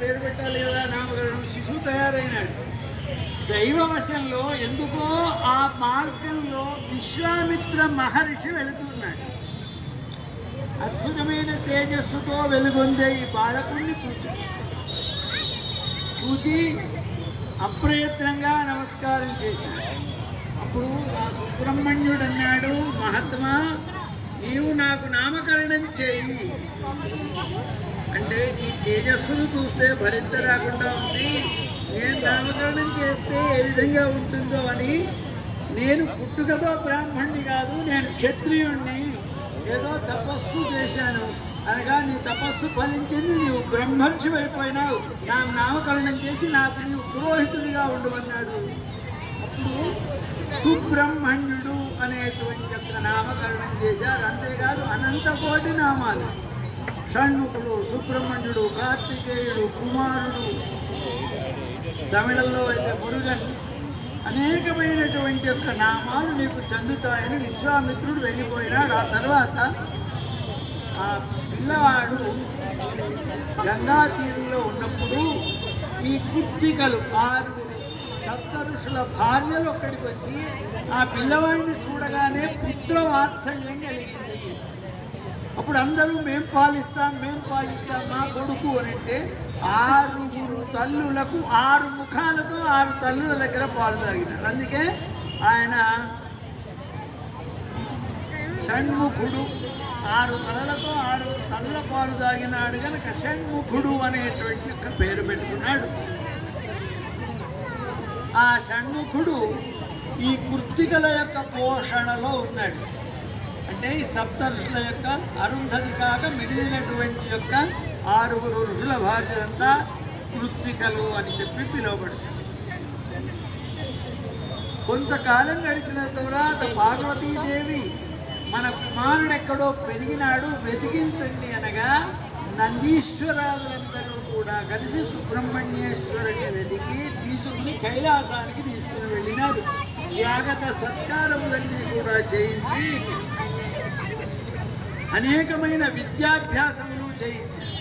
పేరు పెట్టాలి కదా నామకరణం. శిశువు తయారైనాడు. దైవవశంలో ఎందుకో ఆ మార్గంలో విశ్వామిత్ర మహర్షి వెళుతున్నాడు అద్భుతమైన తేజస్సుతో వెలుగొందే ఈ బాలకుడిని చూచాడు చూచి అప్రయత్నంగా నమస్కారం చేశాడు. అప్పుడు ఆ సుబ్రహ్మణ్యుడు అన్నాడు మహాత్మా నీవు నాకు నామకరణం చేయి. అంటే ఈ తేజస్సును చూస్తే భరించలేకుండా ఉంది. నేను నామకరణం చేస్తే ఏ విధంగా ఉంటుందో అని నేను పుట్టుకతో బ్రాహ్మణ్ణి కాదు నేను క్షత్రియుణ్ణి. ఏదో తపస్సు చేశాను. అనగా నీ తపస్సు ఫలించింది నీవు బ్రహ్మర్షి అయిపోయినావు. నా నామకరణం చేసి నాకు నీవు పురోహితుడిగా ఉండమన్నాడు. అప్పుడు సుబ్రహ్మణ్యుడు అనేటువంటి యొక్క నామకరణం చేశారు. అంతేకాదు అనంత కోటి నామాలు. షణ్ముఖుడు సుబ్రహ్మణ్యుడు కార్తికేయుడు కుమారుడు. తమిళంలో అయితే మురుగన్. అనేకమైనటువంటి యొక్క నామాలు నీకు చెందుతాయని విశ్వామిత్రుడు వెళ్ళిపోయినాడు. ఆ తర్వాత ఆ పిల్లవాడు గంగా తీరంలో ఉన్నప్పుడు ఈ కుర్తికలు ఆరుగురు సప్త ఋషుల భార్యలు అక్కడికి వచ్చి ఆ పిల్లవాడిని చూడగానే పుత్ర వాత్సల్యం అప్పుడు అందరూ మేం పాలిస్తాం మేం పాలిస్తాం మా కొడుకు అని అంటే ఆరుగురు తల్లులకు ఆరు ముఖాలతో ఆరు తల్లుల దగ్గర పాలు తాగినాడు. అందుకే ఆయన షణ్ముఖుడు ఆరు తలలతో ఆరు తల్ల పాలు తాగినాడు కనుక షణ్ముఖుడు అనేటువంటి ఒక పేరు పెట్టుకున్నాడు. ఆ షణ్ముఖుడు ఈ కృత్తికల యొక్క పోషణలో ఉన్నాడు. అంటే ఈ యొక్క అరుంధతి కాక మిగిలినటువంటి యొక్క ఆరుగురు ఋషుల బాధ్యతంతా కృత్తికలు అని చెప్పి పిలువబడుతుంది. కొంతకాలం గడిచిన తర్వాత పార్వతీదేవి మన కుమారుడెక్కడో పెరిగినాడు వెతికించండి అనగా నందీశ్వరాదులందరూ కూడా కలిసి సుబ్రహ్మణ్యేశ్వరుని వెతికి తీసుకుని కైలాసానికి తీసుకుని వెళ్ళినారు. స్వాగత సత్కారములన్నీ కూడా చేయించి అనేకమైన విద్యాభ్యాసములు చేయించారు.